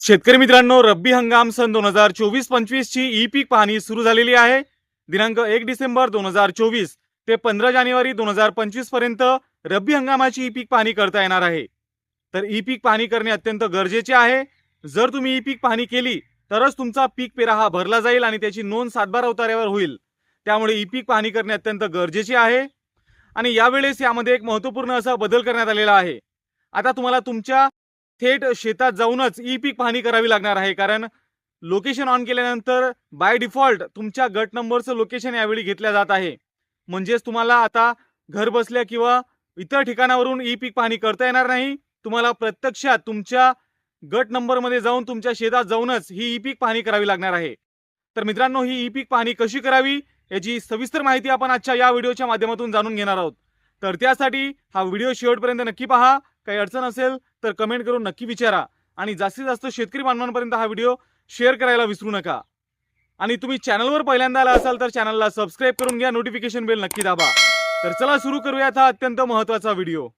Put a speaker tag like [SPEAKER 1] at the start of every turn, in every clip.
[SPEAKER 1] शेतकरी मित्रांनो रब्बी हंगाम सन दोन हजार चोवीस पंचवीस ची ई पीक पाहणी सुरू झालेली आहे. दिनांक एक डिसेंबर दोन हजार चोवीस ते पंधरा जानेवारी दोन हजार पंचवीसपर्यंत रब्बी हंगामाची ई पीक पाहणी करता येणार आहे. तर ई पीक पाहणी करणे अत्यंत गरजेचे आहे. जर तुम्ही ई पीक पाहणी केली तरच तुमचा पीक पेरा हा भरला जाईल आणि त्याची नोंद सातबारा अवतार्यावर होईल. त्यामुळे ई पीक पाहणी करणे अत्यंत गरजेचे आहे. आणि यावेळेस यामध्ये एक महत्त्वपूर्ण असा बदल करण्यात आलेला आहे. आता तुम्हाला तुमच्या थेट शेतात जाऊनच ई पीक पाहणी करावी लागणार आहे. कारण लोकेशन ऑन केल्यानंतर बाय डिफॉल्ट तुमच्या गट नंबरचं लोकेशन यावेळी घेतल्या जात आहे. म्हणजेच तुम्हाला आता घर बसल्या किंवा इतर ठिकाणावरून ई पीक पाहणी करता येणार नाही. तुम्हाला प्रत्यक्षात तुमच्या गट नंबरमध्ये जाऊन तुमच्या शेतात जाऊनच ही ई पीक पाहणी करावी लागणार आहे. तर मित्रांनो ही ई पीक पाहणी कशी करावी याची सविस्तर माहिती आपण आजच्या या व्हिडिओच्या माध्यमातून जाणून घेणार आहोत. तर त्यासाठी हा व्हिडिओ शेवटपर्यंत नक्की पहा. काही अडचण असेल तर कमेंट करून नक्की विचारा. आणि जास्तीत जास्त शेतकरी बांधवांपर्यंत हा व्हिडिओ शेअर करायला विसरू नका. आणि तुम्ही चॅनलवर पहिल्यांदा आला असाल तर चॅनलला सबस्क्राईब करून घ्या. नोटिफिकेशन बेल नक्की दाबा. तर चला सुरू करूयात हा अत्यंत महत्त्वाचा व्हिडिओ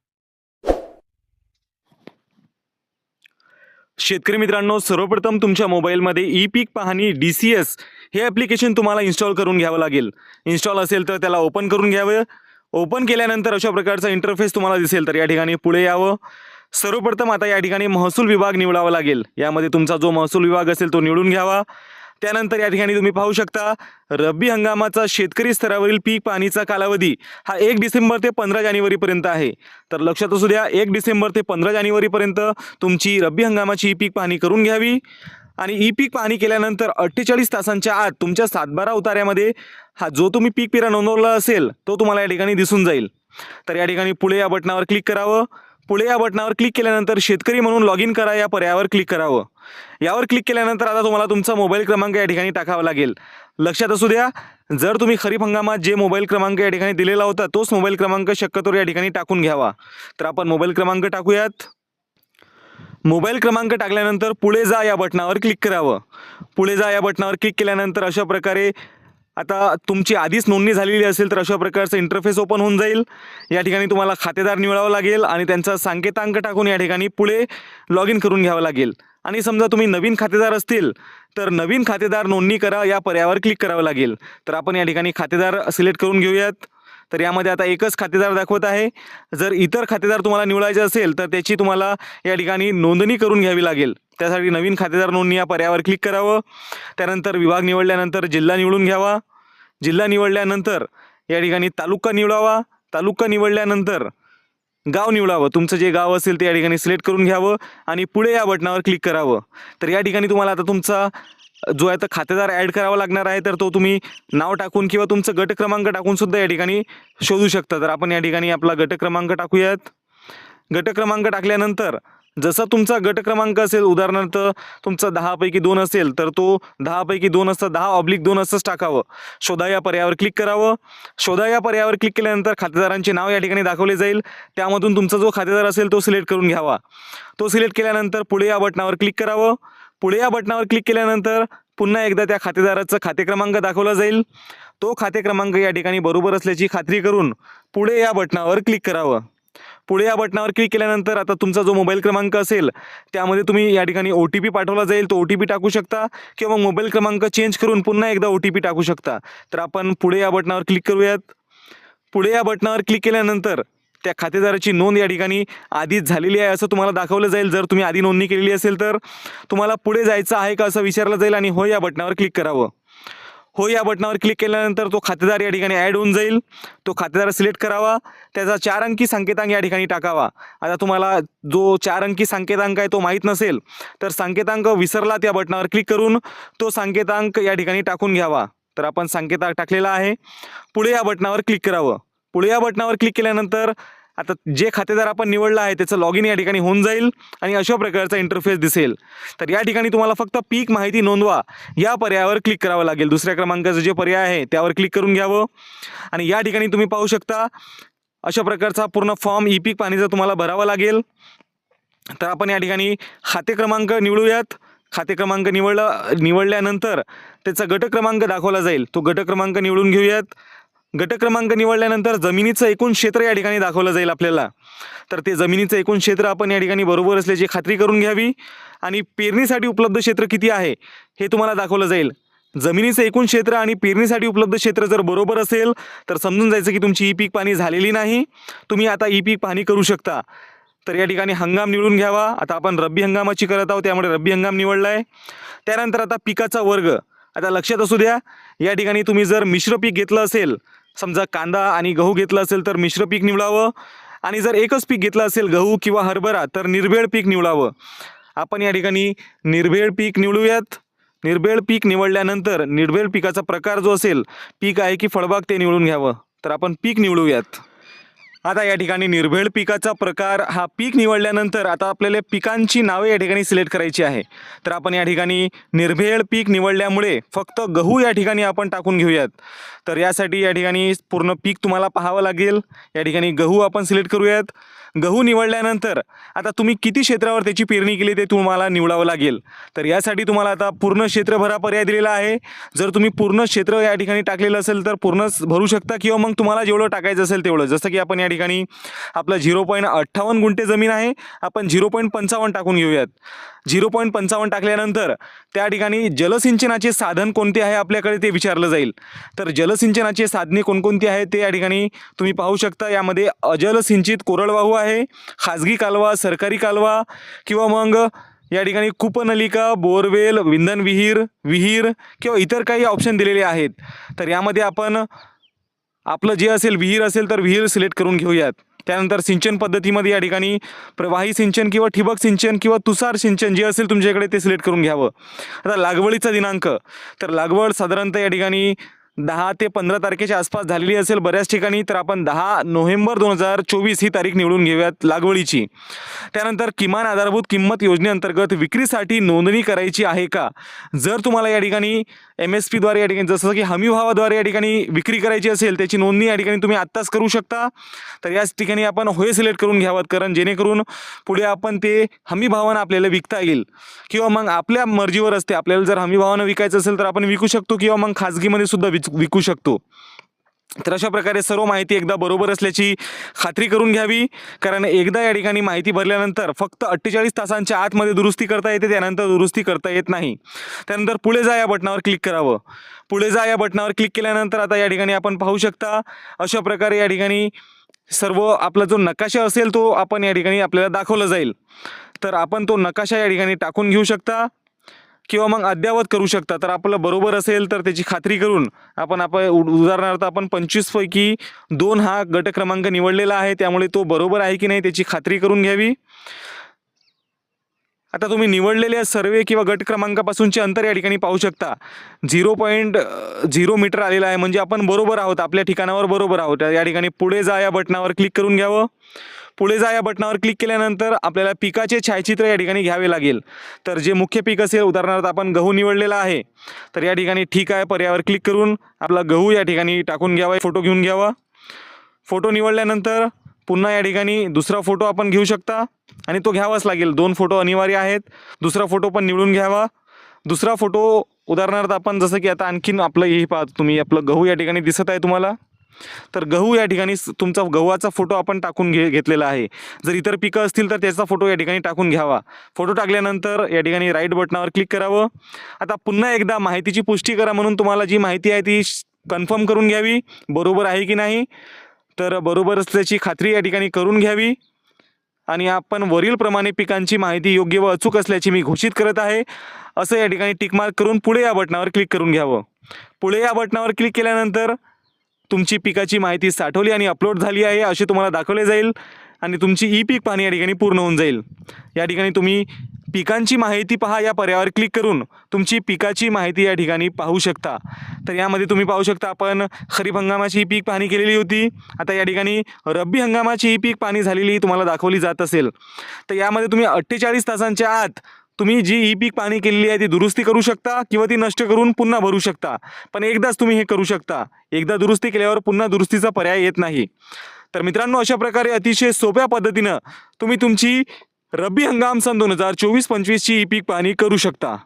[SPEAKER 1] शेतकरी मित्रांनो सर्वप्रथम तुमच्या मोबाईलमध्ये ई पीक पाहणी डी सी एस हे ॲप्लिकेशन तुम्हाला इन्स्टॉल करून घ्यावं लागेल. इन्स्टॉल असेल तर त्याला ओपन करून घ्यावं. ओपन केल्यानंतर अशा प्रकारचा इंटरफेस तुम्हाला दिसेल तर या ठिकाणी पुढे यावं. सर्वप्रथम आता या ठिकाणी महसूल विभाग निवडावा लागेल. यामध्ये तुमचा जो महसूल विभाग असेल तो निवडून घ्यावा. त्यानंतर या ठिकाणी तुम्ही पाहू शकता रब्बी हंगामाचा शेतकरी स्तरावरील पीक पाणीचा कालावधी हा एक डिसेंबर ते पंधरा जानेवारीपर्यंत आहे. तर लक्षात असू द्या एक डिसेंबर ते पंधरा जानेवारीपर्यंत तुमची रब्बी हंगामाची ही पीक पाहणी करून घ्यावी. आणि ई पीक पाहणी केल्यानंतर अठ्ठेचाळीस तासांच्या आत तुमच्या सातबारा उतार्यामध्ये हा जो तुम्ही पीक पेरा नोंदवला असेल तो तुम्हाला या ठिकाणी दिसून जाईल. तर या ठिकाणी पुढे या बटनावर क्लिक करावं. पुढे या बटनावर क्लिक केल्यानंतर शेतकरी म्हणून लॉग इन करा या पर्यायावर क्लिक करावं. यावर क्लिक केल्यानंतर आता तुम्हाला तुमचा मोबाईल क्रमांक या ठिकाणी टाकावा लागेल. लक्षात असू द्या जर तुम्ही खरीप हंगामात जे मोबाईल क्रमांक या ठिकाणी दिलेला होता तोच मोबाईल क्रमांक शक्यतोवर या ठिकाणी टाकून घ्यावा. तर आपण मोबाईल क्रमांक टाकूयात. मोबाईल क्रमांक टाकल्यानंतर पुढे जा या बटनावर क्लिक करावं. पुढे जा या बटनावर क्लिक केल्यानंतर अशा प्रकारे आता तुमची आधीच नोंदणी झालेली असेल तर अशा प्रकारचं इंटरफेस ओपन होऊन जाईल. या ठिकाणी तुम्हाला खातेदार निवडावं लागेल आणि त्यांचा सांकेतांक टाकून या ठिकाणी पुढे लॉग इन करून घ्यावं लागेल. आणि समजा तुम्ही नवीन खातेदार असतील तर नवीन खातेदार नोंदणी करा या पर्यायावर क्लिक करावं लागेल. तर आपण या ठिकाणी खातेदार सिलेक्ट करून घेऊयात. तर यामध्ये आता एकच खातेदार दाखवत आहे. जर इतर खातेदार तुम्हाला निवडायचे असेल तर त्याची तुम्हाला या ठिकाणी नोंदणी करून घ्यावी लागेल. त्यासाठी नवीन खातेदार नोंदणी या पर्यायावर क्लिक करावं. त्यानंतर विभाग निवडल्यानंतर जिल्हा निवडून घ्यावा. जिल्हा निवडल्यानंतर या ठिकाणी तालुका निवडावा तालुका निवडल्यानंतर गाव निवडावं. तुमचं जे गाव असेल ते या ठिकाणी सिलेक्ट करून घ्यावं आणि पुढे या बटनावर क्लिक करावं. तर या ठिकाणी तुम्हाला आता तुमचा जो आहे तो खातेदार ॲड करावा लागणार आहे तर तो तुम्ही नाव टाकून किंवा तुमचं गट क्रमांक टाकून सुद्धा या ठिकाणी शोधू शकता. तर आपण या ठिकाणी आपला गट क्रमांक टाकूयात. गट क्रमांक टाकल्यानंतर जसा तुमचा गट क्रमांक असेल उदाहरणार्थ तुमचा दहापैकी दोन असेल तर तो दहापैकी दोन असतं दहा ऑब्लिक दोन असंच टाकावं. शोधा या पर्यायावर क्लिक करावं. शोधा या पर्यायावर क्लिक केल्यानंतर खातेदारांचे नाव या ठिकाणी दाखवले जाईल. त्यामधून तुमचा जो खातेदार असेल तो सिलेक्ट करून घ्यावा. तो सिलेक्ट केल्यानंतर पुढे या बटनावर क्लिक करावं. पुढे या बटनावर क्लिक केल्यानंतर पुन्हा एकदा त्या खातेदाराचा खाते क्रमांक दाखवला जाईल. तो खाते क्रमांक या ठिकाणी बरोबर असल्याची खात्री करून पुढे या बटनावर क्लिक करावं. पुढे या बटनावर क्लिक केल्यानंतर आता तुमचा जो मोबाईल क्रमांक असेल त्यामध्ये तुम्ही या ठिकाणी ओ टी पी पाठवला जाईल. तो ओ टी पी टाकू शकता किंवा मोबाईल क्रमांक चेंज करून पुन्हा एकदा ओ टी पी टाकू शकता. तर आपण पुढे या बटनावर क्लिक करूयात. पुढे या बटनावर क्लिक केल्यानंतर त्या खातेदाराची नोंद या ठिकाणी आधीच झालेली आहे असं तुम्हाला दाखवलं जाईल. जर तुम्ही आधी नोंदणी केलेली असेल तर तुम्हाला पुढे जायचं आहे का असं विचारलं जाईल आणि हो या बटनावर क्लिक करावं. हो या बटनावर क्लिक केल्यानंतर तो खातेदार या ठिकाणी ॲड होऊन जाईल. तो खातेदार सिलेक्ट करावा. त्याचा चार अंकी संकेतांक या ठिकाणी टाकावा. आता तुम्हाला जो चार अंकी संकेतांक आहे तो माहीत नसेल तर संकेतांक विसरला त्या बटनावर क्लिक करून तो संकेतांक या ठिकाणी टाकून घ्यावा. तर आपण संकेतांक टाकलेला आहे. पुढे या बटनावर क्लिक करावं. पुढे या बटनावर क्लिक केल्यानंतर आता जे खातेदार आपण निवडलं आहे त्याचं लॉग इन या ठिकाणी होऊन जाईल आणि अशा प्रकारचा इंटरफेस दिसेल. तर या ठिकाणी तुम्हाला फक्त पीक माहिती नोंदवा. या पर्यायावर क्लिक करावं लागेल. दुसऱ्या क्रमांकाचं जे पर्याय आहे त्यावर क्लिक करून घ्यावं. आणि या ठिकाणी तुम्ही पाहू शकता अशा प्रकारचा पूर्ण फॉर्म ई पीक पाणीचा तुम्हाला भरावा लागेल. तर आपण या ठिकाणी खाते क्रमांक निवडूयात. खाते क्रमांक निवडला निवडल्यानंतर त्याचा गट क्रमांक दाखवला जाईल. तो गट क्रमांक निवडून घेऊयात. गट क्रमांक निवडल्यानंतर जमिनीचं एकूण क्षेत्र या ठिकाणी दाखवलं जाईल आपल्याला. तर ते जमिनीचं एकूण क्षेत्र आपण या ठिकाणी बरोबर असल्याची खात्री करून घ्यावी. आणि पेरणीसाठी उपलब्ध क्षेत्र किती आहे हे तुम्हाला दाखवलं जाईल. जमिनीचं एकूण क्षेत्र आणि पेरणीसाठी उपलब्ध क्षेत्र जर बरोबर असेल तर समजून जायचं की तुमची ई पीक पाणी झालेली नाही. तुम्ही आता ई पीक पाणी करू शकता. तर या ठिकाणी हंगाम निवडून घ्यावा. आता आपण रब्बी हंगामाची करत आहोत त्यामुळे रब्बी हंगाम निवडला आहे त्यानंतर आता पिकाचा वर्ग. आता लक्षात असू द्या या ठिकाणी तुम्ही जर मिश्र पीक घेतलं असेल समजा कांदा आणि गहू घेतला असेल तर मिश्र पीक निवडावं. आणि जर एकच पीक घेतलं असेल गहू किंवा हरभरा तर निर्भेळ पीक निवडावं. आपण या ठिकाणी निर्भेळ पीक निवडूयात. निर्भेळ पीक निवडल्यानंतर निर्भेळ पिकाचा प्रकार जो असेल पीक आहे की फळबाग ते निवडून घ्यावं. तर आपण पीक निवडूयात. आता या ठिकाणी निर्भेळ पिकाचा प्रकार हा पीक निवडल्यानंतर आता आपल्याला पिकांची नावे या ठिकाणी सिलेक्ट करायची आहे. तर आपण या ठिकाणी निर्भेळ पीक निवडल्यामुळे फक्त गहू या ठिकाणी आपण टाकून घेऊयात. तर यासाठी या ठिकाणी पूर्ण पीक तुम्हाला पाहावं लागेल. या ठिकाणी गहू आपण सिलेक्ट करूयात. गहू निवडल्यानंतर आता तुम्ही किती क्षेत्रावर त्याची पेरणी केली ते तुम्हाला निवडावं लागेल. तर यासाठी तुम्हाला आता पूर्ण क्षेत्रभरा पर्याय दिलेला आहे. जर तुम्ही पूर्ण क्षेत्र या ठिकाणी टाकलेलं असेल तर पूर्णच भरू शकता किंवा मग तुम्हाला जेवढं टाकायचं असेल तेवढं. जसं की आपण या ठिकाणी आपलं झिरो पॉईंट अठ्ठावन्न गुंठे जमीन आहे. आपण झिरो पॉईंट पंचावन्न टाकून घेऊयात. झिरो पॉईंट पंचावन्न टाकल्यानंतर त्या ठिकाणी जलसिंचनाचे साधन कोणते आहे आपल्याकडे ते विचारलं जाईल. तर जलसिंचनाचे साधने कोणकोणती आहेत ते या ठिकाणी तुम्ही पाहू शकता. यामध्ये अजलसिंचित कोरडवाहू आहे खाजगी कालवा सरकारी कालवा किंवा मग या ठिकाणी कूपनलिका बोरवेल विंधन विहीर विहीर किंवा इतर काही ऑप्शन दिलेले आहेत. तर यामध्ये आपण आपलं जे असेल विहीर असेल तर विहीर सिलेक्ट करून घेऊयात. त्यानंतर सिंचन पद्धतीमध्ये या ठिकाणी प्रवाही सिंचन किंवा ठिबक सिंचन किंवा तुषार सिंचन जे असेल तुमच्याकडे ते सिलेक्ट करून घ्यावं. आता लागवडीचा दिनांक. तर लागवड साधारणतः या ठिकाणी दहा ते पंधरा तारखेच्या आसपास झालेली असेल बऱ्याच ठिकाणी तर आपण दहा नोव्हेंबर दोन हजार चोवीस ही तारीख निवडून घेऊयात लागवडीची. त्यानंतर किमान आधारभूत किंमत योजनेअंतर्गत विक्रीसाठी नोंदणी करायची आहे का? जर तुम्हाला या ठिकाणी एम एस पीद्वारे या ठिकाणी जसं की हमी भावाद्वारे या ठिकाणी विक्री करायची असेल त्याची नोंदणी या ठिकाणी तुम्ही आत्ताच करू शकता. तर याच ठिकाणी आपण होय सिलेक्ट करून घ्यावं कारण जेणेकरून पुढे आपण ते हमी भावानं आपल्याला विकता येईल. किंवा मग आपल्या मर्जीवर असते आपल्याला जर हमी भावानं विकायचं असेल तर आपण विकू शकतो किंवा मग खाजगीमध्ये सुद्धा विच विकू शकतो. तर अशा प्रकारे सर्व माहिती एकदा बरोबर असल्याची खात्री करून घ्यावी. कारण एकदा या ठिकाणी माहिती भरल्यानंतर फक्त अठ्ठेचाळीस तासांच्या आतमध्ये दुरुस्ती करता येते त्यानंतर दुरुस्ती करता येत नाही. त्यानंतर पुढे जा या बटनावर क्लिक करावं. पुढे जा या बटनावर क्लिक केल्यानंतर आता या ठिकाणी आपण पाहू शकता अशा प्रकारे या ठिकाणी सर्व आपला जो नकाशा असेल तो आपण या ठिकाणी आपल्याला दाखवला जाईल. तर आपण तो नकाशा या ठिकाणी टाकून घेऊ शकता. किंवा मग अद्ययावत करू शकता. तर आपलं बरोबर असेल तर त्याची खात्री करून आपण आपण उ- उदाहरणार्थ आपण पंचवीसपैकी दोन हा गट क्रमांक निवडलेला आहे. त्यामुळे तो बरोबर आहे की नाही त्याची खात्री करून घ्यावी. आता तुम्ही निवडलेल्या सर्वे किंवा गट क्रमांकापासूनचे अंतर या ठिकाणी पाहू शकता. झिरो पॉईंट झिरो मीटर आलेला आहे. म्हणजे आपण बरोबर आहोत. आपल्या ठिकाणावर बरोबर आहोत. या ठिकाणी पुढे जा या बटनावर क्लिक करून घ्यावं. पुढे जा या बटनावर क्लिक केल्यानंतर आपल्याला पिकाचे छायाचित्र या ठिकाणी घ्यावे लागेल. तर जे मुख्य पीक असेल उदाहरणार्थ आपण गहू निवडलेला आहे. तर या ठिकाणी ठीक आहे. पर्यायावर क्लिक करून आपला गहू या ठिकाणी टाकून घ्यावा. फोटो घेऊन घ्यावा. फोटो निवडल्यानंतर पुन्हा या ठिकाणी दुसरा फोटो आपण घेऊ शकता. आणि तो घ्यावाच लागेल. दोन फोटो अनिवार्य आहेत. दुसरा फोटो पण निवडून घ्यावा. दुसरा फोटो उदाहरणार्थ आपण जसं की आता आणखीन आपलं हे पाहतो तुम्ही आपलं गहू या ठिकाणी दिसत आहे तुम्हाला. तर गहू या ठिकाणी तुमचा गव्हाचा फोटो आपण टाकून घे घेतलेला आहे. जर इतर पिकं असतील तर त्याचा फोटो या ठिकाणी टाकून घ्यावा. फोटो टाकल्यानंतर या ठिकाणी राईट बटनावर क्लिक करावं. आता पुन्हा एकदा माहितीची पुष्टी करा म्हणून तुम्हाला जी माहिती आहे ती कन्फर्म करून घ्यावी. बरोबर आहे की नाही? तर बरोबर असल्याची खात्री या ठिकाणी करून घ्यावी. आणि आपण वरीलप्रमाणे पिकांची माहिती योग्य व अचूक असल्याची मी घोषित करत आहे. असं या ठिकाणी टिकमार्क करून पुढे या बटनावर क्लिक करून घ्यावं. पुढे या बटनावर क्लिक केल्यानंतर तुमची पिकाची माहिती साठवली आणि अपलोड झाली आहे असे तुम्हाला दाखवले जाईल आणि तुमची ई पीक पाहणी या ठिकाणी पूर्ण होऊन जाईल. या ठिकाणी तुम्ही पिकांची माहिती पहा या पर्यायावर क्लिक करून. तुमची पिकाची माहिती या ठिकाणी पाहू शकता. तर यामध्ये तुम्ही पाहू शकता आपण खरीप हंगामाची ही पीक पाहणी केलेली होती. आता या ठिकाणी रब्बी हंगामाची ही पीक पाहणी झालेली तुम्हाला दाखवली जात असेल. तर यामध्ये तुम्ही अठ्ठेचाळीस तासांच्या आत तुम्ही जी ई पीक पाणी केलेली आहे ती दुरुस्ती करू शकता किंवा ती नष्ट करून पुन्हा भरू शकता. पण एकदाच तुम्ही हे करू शकता. एकदा दुरुस्ती केल्यावर पुन्हा दुरुस्तीचा पर्याय येत नाही. तर मित्रांनो अशा प्रकारे अतिशय सोप्या पद्धतीनं तुम्ही तुमची रब्बी हंगाम सन दोन हजार चोवीस पंचवीसची ई पीक पाहणी करू शकता.